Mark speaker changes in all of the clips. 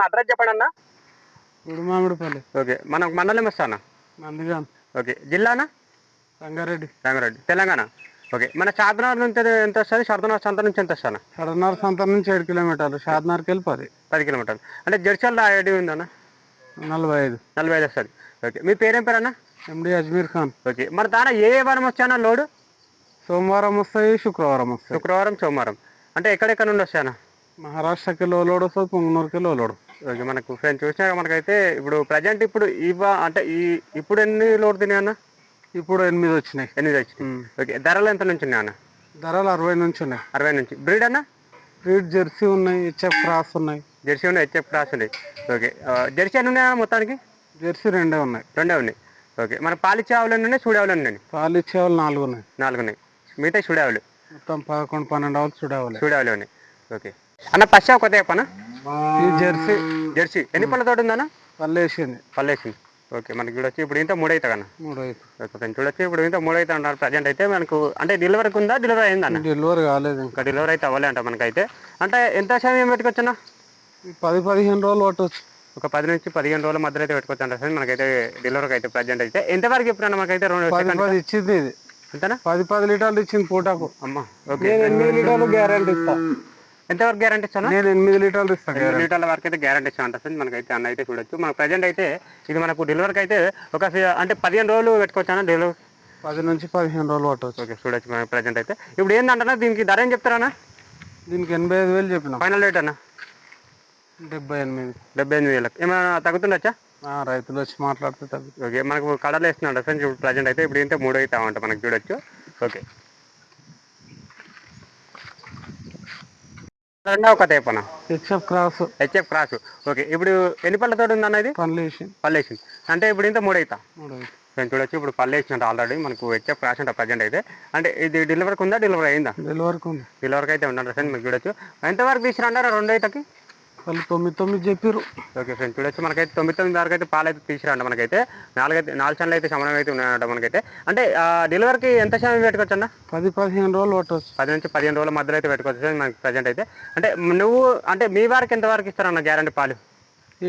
Speaker 1: మన అడ్రస్ చెప్పండి అన్న
Speaker 2: మామిడిపల్లి
Speaker 1: ఓకే మనకు మండలం ఇస్తానా
Speaker 2: నందిగాం.
Speaker 1: ఓకే జిల్లానా?
Speaker 2: రంగారెడ్డి.
Speaker 1: రంగారెడ్డి తెలంగాణ. ఓకే మన చార్మినార్ నుంచి ఎంత వస్తుంది? షర్దనార్ సంత నుంచి ఎంత వస్తానా?
Speaker 2: సడనార్ సంత నుంచి ఏడు కిలోమీటర్లు షాద్నార్కి వెళ్ళి పది.
Speaker 1: పది కిలోమీటర్లు. అంటే జడ్చల్ ఐడి ఉందన్న?
Speaker 2: నలభై ఐదు
Speaker 1: నలభై ఐదు వస్తుంది. ఓకే మీ పేరేం పేరు అన్న
Speaker 2: ఎండి అజ్మీర్ ఖాన్.
Speaker 1: ఓకే మన దాని ఏ వారం వచ్చానా లోడు?
Speaker 2: సోమవారం వస్తాయి శుక్రవారం వస్తాయి.
Speaker 1: శుక్రవారం సోమవారం. అంటే ఎక్కడెక్కడ నుండి వచ్చానా
Speaker 2: మహారాష్ట్రకి లోలోడు వస్తుంది పొంగనూరుకి లోలోడు
Speaker 1: ఓకే మనకు ఫ్రెండ్స్ చూసినాక మనకైతే ఇప్పుడు ప్రజెంట్ ఇప్పుడు ఇవా అంటే ఈ ఇప్పుడు ఎన్ని లోడ్ తిన్నాయి అన్న?
Speaker 2: ఇప్పుడు ఎనిమిది వచ్చినాయి.
Speaker 1: ఎనిమిది వచ్చినాయి. ఓకే ధరలు ఎంత నుంచి ఉన్నాయి అన్న?
Speaker 2: ధరలు అరవై నుంచి ఉన్నాయి.
Speaker 1: అరవై నుంచి. బ్రీడ్ అన్న?
Speaker 2: రీడ్ జెర్సీ ఉన్నాయి హెచ్ఎఫ్ క్రాస్ ఉన్నాయి.
Speaker 1: జెర్సీ ఉన్నాయి హెచ్ఎఫ్ క్రాస్ ఉన్నాయి. ఓకే జెర్సీ ఎన్ని ఉన్నాయా మొత్తానికి?
Speaker 2: జెర్సీ రెండే ఉన్నాయి.
Speaker 1: రెండే ఉన్నాయి. ఓకే మన పాలిచ్చే ఆవులు ఎన్ని ఉన్నాయి చూడేవాళ్ళు ఎన్ని ఉన్నాయి?
Speaker 2: పాలు ఇచ్చేవాళ్ళు నాలుగు ఉన్నాయి.
Speaker 1: నాలుగు ఉన్నాయి. మిగతా చూడేవాళ్ళు
Speaker 2: మొత్తం పదకొండు పన్నెండు ఆవులు చూడవాలి
Speaker 1: చూడేవాళ్ళు ఉన్నాయి. ఓకే. అన్న పచ్చా కొత్త చెప్పనా?
Speaker 2: ఈ జెర్సీ
Speaker 1: జెర్సీ. ఎన్ని పళ్ళ తోటి ఉందన్న?
Speaker 2: పళ్ళు వేసింది
Speaker 1: పల్లేసింది ఓకే మనకి చూడొచ్చు ఇప్పుడు ఇంత మూడు అవుతా కన్నా
Speaker 2: మూడు
Speaker 1: ఫ్రెండ్స్ చూడొచ్చు ఇప్పుడు ఇంత మూడు అవుతా అంటారు ప్రజెంట్ అయితే మనకు అంటే డెలివరీకి ఉందా డెలివరీ అయిందన్న
Speaker 2: డెలివరీ కాలేదు ఇంకా.
Speaker 1: డెలివరీ అయితే అవ్వలే అంట మనకైతే. అంటే ఎంత సమయం పెట్టుకోవచ్చన్నా?
Speaker 2: పది పదిహేను రోజులు పట్టవచ్చు
Speaker 1: ఒక పది నుంచి పదిహేను రోజుల మధ్యలో అయితే పెట్టుకోవచ్చు అంట సార్ మనకైతే డెలివరీకి అయితే ప్రజెంట్ అయితే. ఎంతవరకు చెప్పినా మనకైతే రెండు
Speaker 2: ఇచ్చింది ఇది.
Speaker 1: ఎంతనా
Speaker 2: పది పది లీటర్లు ఇచ్చింది పూటకు.
Speaker 1: అమ్మా ఓకే.
Speaker 2: ఎనిమిది లీటర్లు గ్యారంటీ ఇస్తా.
Speaker 1: ఎంతవరకు గ్యారంటీ ఇస్తాను
Speaker 2: నేను ఎనిమిది లీటర్లు ఇస్తా
Speaker 1: ఎనిమిది లీటర్ల వరకు అయితే గ్యారంటీ ఇస్తాను అంట సార్. మనకైతే అన్న అయితే చూడొచ్చు. మన ప్రజెంట్ అయితే ఇది మనకు డెలివరీకి అయితే ఒక అంటే పదిహేను రోజులు పెట్టుకోవచ్చాను డెలివరీ
Speaker 2: పది నుంచి పదిహేను రోజులు పట్టవచ్చు.
Speaker 1: ఓకే చూడొచ్చు మన ప్రజెంట్ అయితే. ఇప్పుడు ఏంటంటే దీనికి ధర ఏం చెప్తారన్నా
Speaker 2: దీనికి ఎనభై ఐదు వేలు చెప్పిన.
Speaker 1: ఫైనల్ రేట్ అన్న?
Speaker 2: డెబ్బై ఎనిమిది.
Speaker 1: డెబ్బై ఎనిమిది వేలకు. ఏమైనా తగ్గుతుండొచ్చా?
Speaker 2: రైతులు వచ్చి మాట్లాడితే తగ్గుతుంది
Speaker 1: ఓకే మనకు కడలు వేస్తున్నాడు ఫ్రెండ్స్ ఇప్పుడు ప్రజెంట్ అయితే ఇప్పుడు ఇంతే మూడు అవుతామంట మనకు చూడొచ్చు. ఓకే. రెండవ కథ చెప్పనా
Speaker 2: HF cross
Speaker 1: HF cross okay ఇప్పుడు ఎన్ని పళ్ళతో ఉందన్న ఇది?
Speaker 2: పనులు వేసి.
Speaker 1: పల్లేసింది అంటే ఇప్పుడు ఇంత మూడు అవుతా
Speaker 2: మూడు ఐదు.
Speaker 1: నేను చూడొచ్చు ఇప్పుడు పల్లె ఇచ్చినట్టు ఆల్రెడీ మనకు హెచ్ఎఫ్ క్రాస్ అంట ప్రజెంట్ అయితే. అంటే ఇది డెలివరీకి ఉందా డెలివరీ అయిందా?
Speaker 2: డెలివరీకి ఉంది.
Speaker 1: డెలివరీకి అయితే ఉండండి ఫ్రెండ్ మీకు చూడొచ్చు. ఎంతవరకు తీసుకురంటారా రెండు అయితకి?
Speaker 2: వాళ్ళు తొమ్మిది తొమ్మిది చెప్పారు
Speaker 1: ఓకే ఫ్రెండ్ చూడొచ్చు మనకైతే తొమ్మిది తొమ్మిది వరకు అయితే పాలు అయితే తీసుకురండి మనకైతే. నాలుగైతే నాలుగు చండ్లు అయితే సమయం అయితే ఉన్నాయంట మనకైతే. అంటే డెలివరీకి ఎంత సమయం పెట్టుకోవచ్చు అన్న
Speaker 2: పది పదిహేను రోజులు పట్టవచ్చు
Speaker 1: పది నుంచి పదిహేను రోజుల మధ్యలో అయితే పెట్టుకోవచ్చు మనకి ప్రజెంట్ అయితే. అంటే నువ్వు అంటే మీ వారికి ఎంత వరకు ఇస్తారన్న గ్యారంటీ పాలు?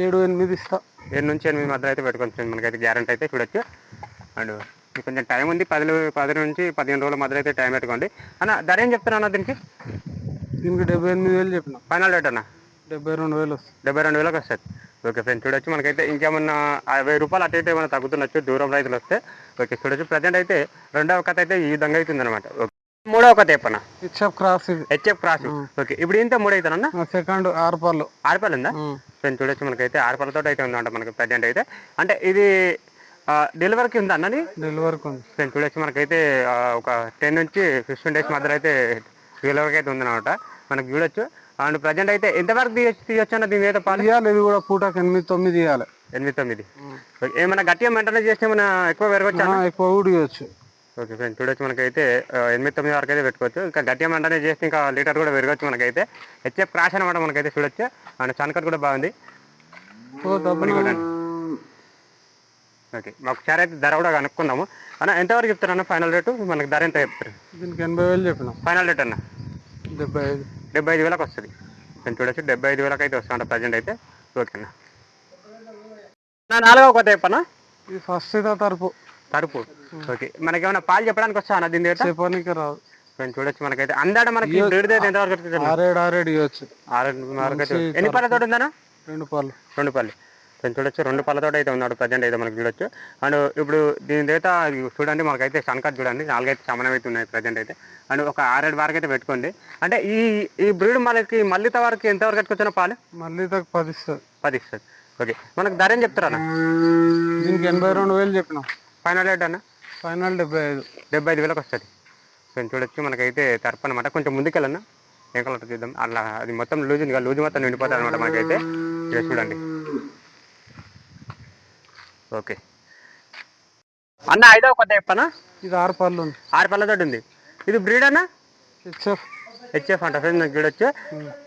Speaker 2: ఏడు ఎనిమిది ఇస్తా.
Speaker 1: ఏడు నుంచి ఎనిమిది మధ్యలో అయితే పెట్టుకోవచ్చు మనకైతే గ్యారంటీ అయితే చూడొచ్చు. అండ్ కొంచెం టైం ఉంది పది పది నుంచి పదిహేను రోజుల మధ్యలో అయితే టైం పెట్టుకోండి. అన్న ధర ఏం చెప్తాను అన్న దీనికి?
Speaker 2: దీనికి డెబ్బై ఎనిమిది వేలు చెప్పిన.
Speaker 1: ఫైనల్ రేట్ అన్న?
Speaker 2: డెబ్బై రెండు వేలు.
Speaker 1: డెబ్బై రెండు వేలకు వస్తుంది ఓకే ఫ్రెండ్స్ చూడొచ్చు. మనకైతే ఇంకేమన్నా వెయ్యి రూపాయలు అటు ఇటు ఏమైనా తగ్గుతుండొచ్చు దూరం రైతులు వస్తే ఓకే చూడొచ్చు. ప్రజెంట్ అయితే రెండవ కథ అయితే ఈ విధంగా అవుతుంది అనమాట మూడవ కథ చెప్పన్న
Speaker 2: HF cross
Speaker 1: HF cross. Okay ఇప్పుడు ఇంత మూడు అవుతానన్న
Speaker 2: సెకండ్ ఆరు పళ్ళు.
Speaker 1: ఆరుపాలు ఉందా?
Speaker 2: ఉమ్.
Speaker 1: ఫ్రెండ్ చూడొచ్చు. మనకైతే ఆరుపాలతో అయితే ఉందంట మనకి ప్రజెంట్ అయితే. అంటే ఇది డెలివరీకి ఉందా అన్నది
Speaker 2: డెలివరీకి ఉంది.
Speaker 1: ఫ్రెండ్ చూడొచ్చు. మనకైతే ఒక టెన్ నుంచి ఫిఫ్టీన్ డేస్ మధ్యలో అయితే డెలివరీకి అయితే ఉందన్నమాట. మనకు చూడొచ్చు. అండ్ ప్రజెంట్ అయితే ఎంతవరకు తీయచ్చు తీయొచ్చు అన్న దీని మీద పాలు?
Speaker 2: ఇవ్వాలి ఇది కూడా పూటకు ఎనిమిది తొమ్మిది ఇవ్వాలి
Speaker 1: ఎనిమిది తొమ్మిది. ఏమైనా గట్టిగా మెయింటైన్ చేస్తే ఏమైనా ఎక్కువ పెరగచ్చు?
Speaker 2: ఎక్కువ కూడా ఇవ్వచ్చు
Speaker 1: ఓకే ఫ్రెండ్ చూడొచ్చు మనకైతే ఎనిమిది తొమ్మిది వరకు అయితే పెట్టుకోవచ్చు. ఇంకా గట్టిగా మెయింటైన్ చేస్తే ఇంకా లీటర్ కూడా పెరగచ్చు మనకైతే. హెచ్ఎఫ్ క్రాష్ అనమాట మనకైతే చూడొచ్చు. అండ్ సన్కట్ కూడా బాగుంది. ఓకే ఒకసారి అయితే ధర కూడా కనుక్కుందాము. అన్న ఎంతవరకు చెప్తారు అన్న? ఫైనల్ రేటు మనకి ధర ఎంత చెప్తారు?
Speaker 2: దీనికి ఎనభై వేలు చెప్పిన.
Speaker 1: ఫైనల్ రేట్ అన్న?
Speaker 2: డెబ్బై ఐదు.
Speaker 1: డెబ్బై ఐదు వేలకు వస్తుంది. నేను చూడొచ్చు డెబ్బై ఐదు వేలకు అయితే వస్తాను ప్రజెంట్ అయితే. ఓకే అన్న. నా నాలుగవ కొత్త చెప్పనా?
Speaker 2: ఇది ఫస్ట్ తరపు.
Speaker 1: తరుపు. ఓకే. మనకి ఏమైనా పాలు చెప్పడానికి వస్తా అన్న దీని దగ్గర?
Speaker 2: చెప్పడానికి రాదు.
Speaker 1: నేను చూడొచ్చు మనకైతే. అందాడ మనకి బ్రీడ్?
Speaker 2: ఆరేడు ఆరేడు ఇవ్వచ్చు
Speaker 1: ఆరు వరకు ఎన్ని పళ్ళతో ఉందన్న?
Speaker 2: రెండు పళ్ళు
Speaker 1: రెండు పళ్ళు నేను చూడొచ్చు. రెండు పళ్ళతో అయితే ఉన్నాడు ప్రజెంట్ అయితే మనకి చూడొచ్చు. అండ్ ఇప్పుడు దీని దగ్గర చూడండి మనకైతే సన్కట్ చూడండి. నాలుగైతే సమానం అయితే ఉన్నాయి ప్రజెంట్ అయితే. అండ్ ఒక ఆరేడు వరకు అయితే పెట్టుకోండి. అంటే ఈ ఈ బ్రీడ్ మనకి మళ్ళీ వరకు ఎంతవరకు కట్టుకొచ్చిన పాలు
Speaker 2: తగ్గ పది ఇస్తుంది
Speaker 1: పది ఇస్తుంది ఓకే. మనకు ధర ఏం చెప్తారా అన్న?
Speaker 2: దీనికి ఎనభై రెండు వేలు చెప్పిన.
Speaker 1: ఫైనల్ రేట్ అన్న?
Speaker 2: ఫైనల్ డెబ్బై ఐదు.
Speaker 1: డెబ్బై ఐదు వేలకు వస్తుంది. నేను చూడొచ్చు. మనకైతే తరపు అనమాట కొంచెం ముందుకెళ్ళన్నా. ఏం కలర్ చూద్దాం అలా అది మొత్తం లూజ్ ఉంది లూజ్ మొత్తం నిండిపోతుంది అనమాట మనకైతే. చూడండి. ఓకే. అన్న ఐదవ కొత్త చెప్పనా?
Speaker 2: ఇది ఆరు పళ్ళు ఉంది.
Speaker 1: ఆరు పళ్ళతో ఉంది. ఇది బ్రీడ్ అన్న?
Speaker 2: హెచ్ఎఫ్.
Speaker 1: హెచ్ఎఫ్ అంట ఫ్రెండ్ నాకు చూడొచ్చు.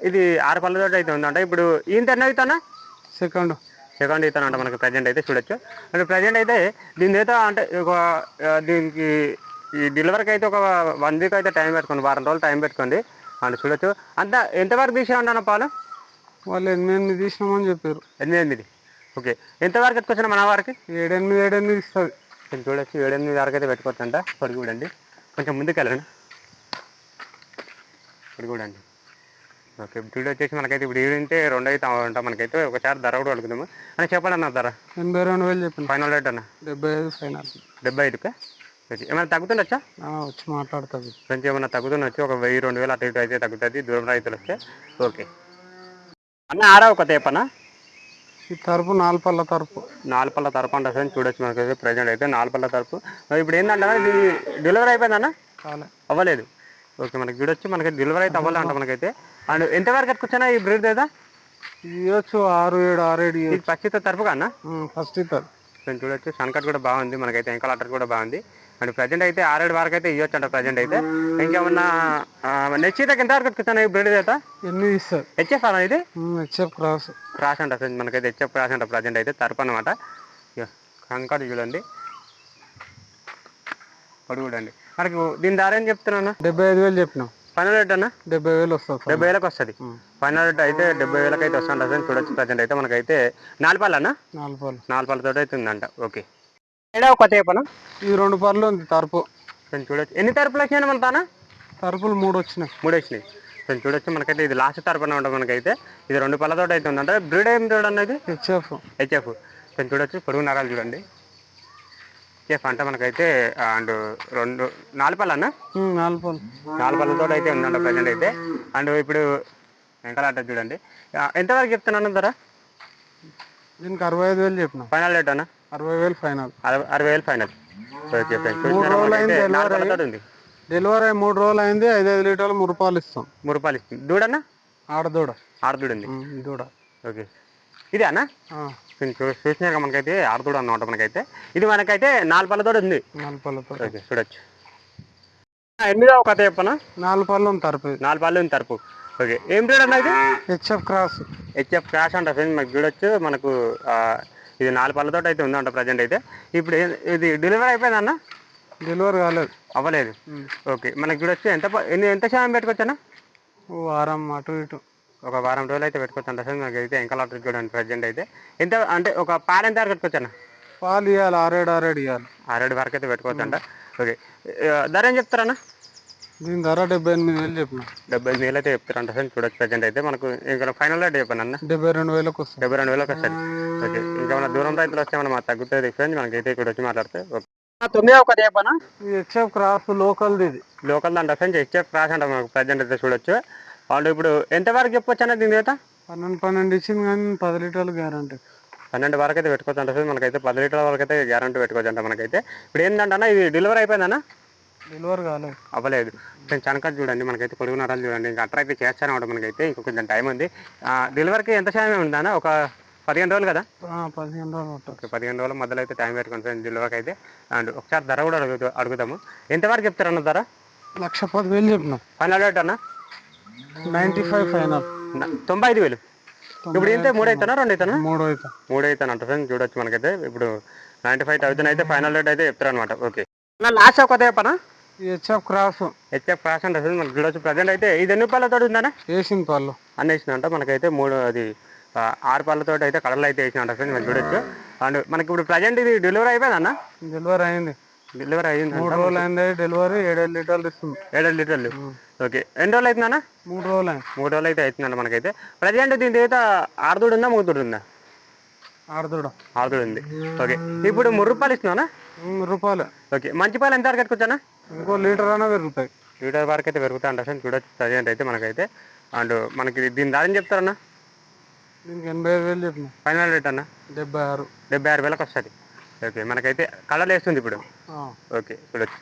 Speaker 1: ఇది ఆరు పళ్ళతో అయితే ఉందంట. ఇప్పుడు ఈంత ఎన్న అవుతానా?
Speaker 2: సెకండ్.
Speaker 1: సెకండ్ ఇతను అంట మనకి ప్రజెంట్ అయితే చూడొచ్చు. అంటే ప్రజెంట్ అయితే దీని అయితే అంటే ఒక దీనికి ఈ డెలివరీకి అయితే ఒక వన్ వీక్ అయితే టైం పెట్టుకోండి వారం రోజులు టైం పెట్టుకోండి అంటే చూడొచ్చు. అంత ఎంతవరకు తీసుకురండి అన్న పాలు?
Speaker 2: వాళ్ళు ఎనిమిది ఎనిమిది తీసినామని చెప్పారు.
Speaker 1: ఎనిమిది ఎనిమిది. ఓకే. ఎంత వరకు ఎత్తుకొచ్చిన మన వారికి?
Speaker 2: ఏడెనిమిది ఏడెనిమిది ఇస్తుంది
Speaker 1: కొంచెం చూడొచ్చు ఏడు ఎనిమిది వరకు అయితే పెట్టుకోవచ్చంట. పొడి చూడండి. కొంచెం ముందుకు వెళ్ళండి. పొడి చూడండి. ఓకే ఇప్పుడు వచ్చేసి మనకైతే ఇప్పుడు ఈవినింగ్ రెండు అయితే ఉంటా మనకైతే. ఒకసారి ధర కూడా అడుగుదాము. అని చెప్పండి అన్న ధర.
Speaker 2: ఎనభై రెండు వేలు చెప్పిన
Speaker 1: ఫైనల్ రేట్ అన్న.
Speaker 2: డెబ్బై ఐదు ఫైనల్.
Speaker 1: డెబ్బై ఐదుకా? ఓకే. ఏమైనా తగ్గుతుండొచ్చా?
Speaker 2: వచ్చి మాట్లాడుతుంది
Speaker 1: కొంచెం ఏమైనా తగ్గుతుండొచ్చు? ఒక వెయ్యి రెండు వేలు అటు ఇటు అయితే తగ్గుతుంది దూరం రైతులు వస్తే ఓకే. అన్న ఆరా ఒక తేపనా?
Speaker 2: ఈ తరపు నాలుగు పళ్ళ తరపు.
Speaker 1: నాలుపల్ల తరపు అంటే అసలు చూడొచ్చు మనకైతే ప్రజెంట్ అయితే నాలుపల్ల తరపు. ఇప్పుడు ఏంటంటే ఇది డెలివరీ అయిపోయిందన్న అవ్వలేదు. ఓకే మనకి చూడొచ్చు. మనకి డెలివరీ అయితే అవ్వాలంట మనకైతే. అండ్ ఎంతవరకు ఎత్తుకొచ్చానా ఈ బ్రీడ్ ఏదా
Speaker 2: ఇవ్వచ్చు ఆరు ఏడు ఆరు ఏడు
Speaker 1: ఇది పచ్చిత తరపు కన్నా
Speaker 2: ఫస్ట్ ఇస్తారు
Speaker 1: నేను చూడొచ్చు. సన్కట్ కూడా బాగుంది. మనకైతే ఎంకల్ అటర్ కూడా బాగుంది. అండ్ ప్రజెంట్ అయితే ఆరేడు వరకు అయితే ఇవ్వచ్చు అంట ప్రజెంట్ అయితే. ఇంకేమన్నా నెక్స్ట్ అయితే ఎంతవరకు ఎత్తుకొచ్చాను ఈ బ్రీడ్ అయితే
Speaker 2: ఎనిమిది ఇస్తారు?
Speaker 1: హెచ్ఎఫ్ అన్న ఇది
Speaker 2: హెచ్ఎఫ్ క్రాస్
Speaker 1: క్రాష్ అంట మనకైతే హెచ్ఎఫ్ క్రాష్ అంట ప్రజెంట్ అయితే తరపు అనమాట కంకర్ చూడండి. పొడి చూడండి. మనకు దీని ధర ఏం చెప్తున్నాను
Speaker 2: డెబ్బై ఐదు వేలు చెప్పినాం.
Speaker 1: ఫైనల్ రేట్ అన్న?
Speaker 2: డెబ్బై వేలు వస్తుంది.
Speaker 1: డెబ్బై వేలకు వస్తుంది. ఫైనల్ రేట్ అయితే డెబ్బై వేలకు అయితే వస్తుంది అసలు చూడొచ్చు. ప్రజెంట్ అయితే మనకైతే నాలుపాలు అన్న?
Speaker 2: నాలుగు పళ్ళు
Speaker 1: నాలుగు పళ్ళతో అయితే ఉందంట ఓకే. ఏడా ఒక తేపన
Speaker 2: ఈ రెండు పళ్ళు ఉంది తరపు.
Speaker 1: చూడొచ్చు. ఎన్ని తరపులు వచ్చినాయి మన తానా?
Speaker 2: తరపులు మూడు వచ్చినాయి.
Speaker 1: మూడు వచ్చినాయి. కొంచెం చూడొచ్చు. మనకైతే ఇది లాస్ట్ తరపున ఉంటుంది మనకైతే. ఇది రెండు పళ్ళతో అయితే ఉందంట. బ్రీడ్ ఏం చూడండి ఇది
Speaker 2: హెచ్ఎఫ్
Speaker 1: హెచ్ఎఫ్ కొంచెం చూడొచ్చు. పొడుగు నరాలు చూడండి. హెచ్ఎఫ్ అంటే మనకైతే అండ్ రెండు నాలుగు పళ్ళు అన్న
Speaker 2: నాలుగు పళ్ళు.
Speaker 1: నాలుగు పళ్ళతో అయితే ఉందంట ప్రజెంట్ అయితే. అండ్ ఇప్పుడు వెంకలాట చూడండి. ఎంతవరకు చెప్తున్నాను ధర?
Speaker 2: దీనికి అరవై ఐదు వేలు చెప్పినాం.
Speaker 1: ఫైనల్ రేట్ అన్న?
Speaker 2: అరవై వేలు ఫైనల్.
Speaker 1: అరవై వేలు ఫైనల్. Okay friends.
Speaker 2: డెలివరీ మూడు రోజులు అయింది ఐదు ఐదు లీటర్లు మూడు రూపాయలు ఇస్తాం.
Speaker 1: మూడు రూపాయలు ఇస్తుంది దూడన్న?
Speaker 2: ఆడదూడ
Speaker 1: ఉంది.
Speaker 2: ఉమ్, దూడ.
Speaker 1: ఓకే. ఇది అన్న? చూసినాక మనకైతే ఆరుదూడు అన్నమాట మనకైతే. ఇది మనకైతే నాలుగు పళ్ళతో ఉంది.
Speaker 2: నాలుగు పళ్ళతో
Speaker 1: ఓకే చూడొచ్చు. ఎనిమిదో ఒక కథ చెప్పనా?
Speaker 2: నాలుగు పళ్ళు ఉంది తరపు.
Speaker 1: నాలుగు పళ్ళు ఉంది తరపు. ఓకే ఏం బ్రీడ్ అన్న ఇది?
Speaker 2: హెచ్ఎఫ్ క్రాస్
Speaker 1: హెచ్ఎఫ్ క్రాష్ అంట ఫ్రెండ్స్ మనకు చూడొచ్చు. మనకు ఇది నాలుగు పళ్ళతో అయితే ఉందంట ప్రజెంట్ అయితే. ఇప్పుడు ఇది డెలివరీ అయిపోయిందన్న
Speaker 2: డెలివరీ కాలేదు.
Speaker 1: అవ్వలేదు. ఓకే మనకు చూడొచ్చు ఎంత ప- ఎన్ని ఎంత శాతం పెట్టుకోవచ్చన్నా?
Speaker 2: ఓ వారం అటు ఇటు.
Speaker 1: ఒక వారం రోజులు అయితే పెట్టుకోవచ్చు అంట సార్ మనకి అయితే ఇంకా లాటరీ చూడండి ప్రజెంట్ అయితే. ఎంత అంటే ఒక పాలు ఎంత వరకు పెట్టుకోవచ్చు అన్న
Speaker 2: పాలు ఇవ్వాలి ఆరేడు ఆరేడు ఇవ్వాలి
Speaker 1: ఆరేడు వరకు అయితే పెట్టుకోవచ్చు అంట ఓకే ధర ఏం చెప్తారన్న?
Speaker 2: దీని ధర డెబ్బై ఎనిమిది వేలు చెప్పిన.
Speaker 1: డెబ్బై ఐదు వేలు అయితే చెప్తారంట సార్ చూడొచ్చు ప్రజెంట్ అయితే. మనకు ఇంకా ఫైనల్ రేట్ చెప్పండి అన్న
Speaker 2: డెబ్బై రెండు వేలకు వస్తుంది.
Speaker 1: డెబ్బై రెండు వేలకు వస్తుంది. ఓకే. ఇంకా మన దూరం రైతులు వస్తే మనం తగ్గుతుంది ఫ్రెండ్స్ మనకైతే ఇక్కడ వచ్చి మాట్లాడితే ఓకే. తొమ్మిది ఒక చెప్పనా?
Speaker 2: ఇది. క్రాస్
Speaker 1: లోకల్ అంట ఫ్రెండ్స్ హెచ్ఎఫ్ క్రాస్ అంట మనకు ప్రజెంట్ అయితే చూడొచ్చు. వాళ్ళు ఇప్పుడు ఎంత వరకు చెప్పొచ్చు అన్న దీని చేత
Speaker 2: పన్నెండు పన్నెండు ఇచ్చింది కానీ పది లీటర్లు గ్యారంటీ
Speaker 1: పన్నెండు వరకు అయితే పెట్టుకోవచ్చు అంట సార్ మనకైతే పది లీటర్ల వరకు అయితే గ్యారంటీ పెట్టుకోవచ్చు అంట మనకైతే. ఇప్పుడు ఏంటంటే ఇది డెలివరీ అయిపోయిందన్న?
Speaker 2: డెలివరీ
Speaker 1: అవ్వలేదు. కొంచెం చూడండి మనకైతే పొడుగు నరాలు చూడండి ఇంకా అట్రా అయితే చేస్తానే ఉంటాం మనకైతే ఇంకా కొంచెం టైం ఉంది. డెలివరీకి ఎంత సమయం ఉందన్న? ఒక పదిహేను రోజులు కదా?
Speaker 2: పదిహేను రోజులు
Speaker 1: ఓకే పదిహేను రోజుల మధ్యలో అయితే టైం పెట్టుకుంటాం ఫ్రెండ్స్ డెలివరీకి అయితే. అండ్ ఒకసారి ధర కూడా అడుగుతా అడుగుతాము ఎంతవరకు చెప్తారన్న ధర?
Speaker 2: లక్ష పది వేలు చెప్పిన.
Speaker 1: ఫైనల్ రేట్ అన్న?
Speaker 2: Ninety five final.
Speaker 1: తొంభై ఐదు వేలు. ఇప్పుడు ఏంటే మూడు అవుతానా రెండు అవుతానా
Speaker 2: మూడు అయితే.
Speaker 1: మూడు అవుతాను అంట ఫ్రెండ్స్ చూడొచ్చు మనకైతే. ఇప్పుడు నైంటీ ఫైవ్ థౌసండ్ అయితే ఫైనల్ రేట్ అయితే చెప్తారు అనమాట ఓకే లాస్ట్ ఒక చెప్పనా?
Speaker 2: HF cross.
Speaker 1: హెచ్ఎఫ్ క్రాస్ అంటే అసలు మనకు చూడొచ్చు. ప్రజెంట్ అయితే ఇది ఎన్ని రూపాయలతో ఉందన్నా?
Speaker 2: వేసిన పళ్ళు
Speaker 1: అన్న వేసినంట మనకైతే మూడు అది ఆరు పళ్ళతో అయితే కడలు అయితే వేసినంట ఫ్రెండ్స్ మనం చూడొచ్చు. అండ్ మనకి ఇప్పుడు ప్రజెంట్ ఇది డెలివరీ అయిపోయిందన్న
Speaker 2: డెలివరీ అయింది.
Speaker 1: డెలివరీ అయ్యింది
Speaker 2: మూడు రోజులు అయింది. డెలివరీ ఏడేడు లీటర్లు ఇస్తుంది
Speaker 1: ఏడు లీటర్లు. ఓకే. ఎన్ని రోజులు అవుతుందన్న?
Speaker 2: మూడు రోజులు అయింది.
Speaker 1: మూడు రోజులు అయితే అవుతుందంట మనకైతే. ప్రజెంట్ దీని అయితే ఆరుదూడు ఉందా మూగుదూడు ఉందా? ఆరుదూడు ఉంది ఓకే. ఇప్పుడు మూడు రూపాయలు ఇస్తున్నానా?
Speaker 2: రూపాయలు
Speaker 1: ఓకే. మంచి పాలు ఎంత వరకు ఎత్తుకొచ్చానా
Speaker 2: ఇంకో లీటర్ అయినా పెరుగుతాయి.
Speaker 1: లీటర్ వరకు అయితే పెరుగుతా అంట ఫ్రెండ్స్. చూడొచ్చు ప్రజెంట్ అయితే మనకైతే. అండ్ మనకి దీని దాని చెప్తారన్నా?
Speaker 2: దీనికి ఎనభై ఐదు వేలు చెప్పిన.
Speaker 1: ఫైనల్ రేట్ అన్న?
Speaker 2: డెబ్బై ఆరు.
Speaker 1: డెబ్బై ఆరు వేలకు వస్తుంది. ఓకే. మనకైతే కలర్ వేస్తుంది ఇప్పుడు. ఓకే. చూడొచ్చు.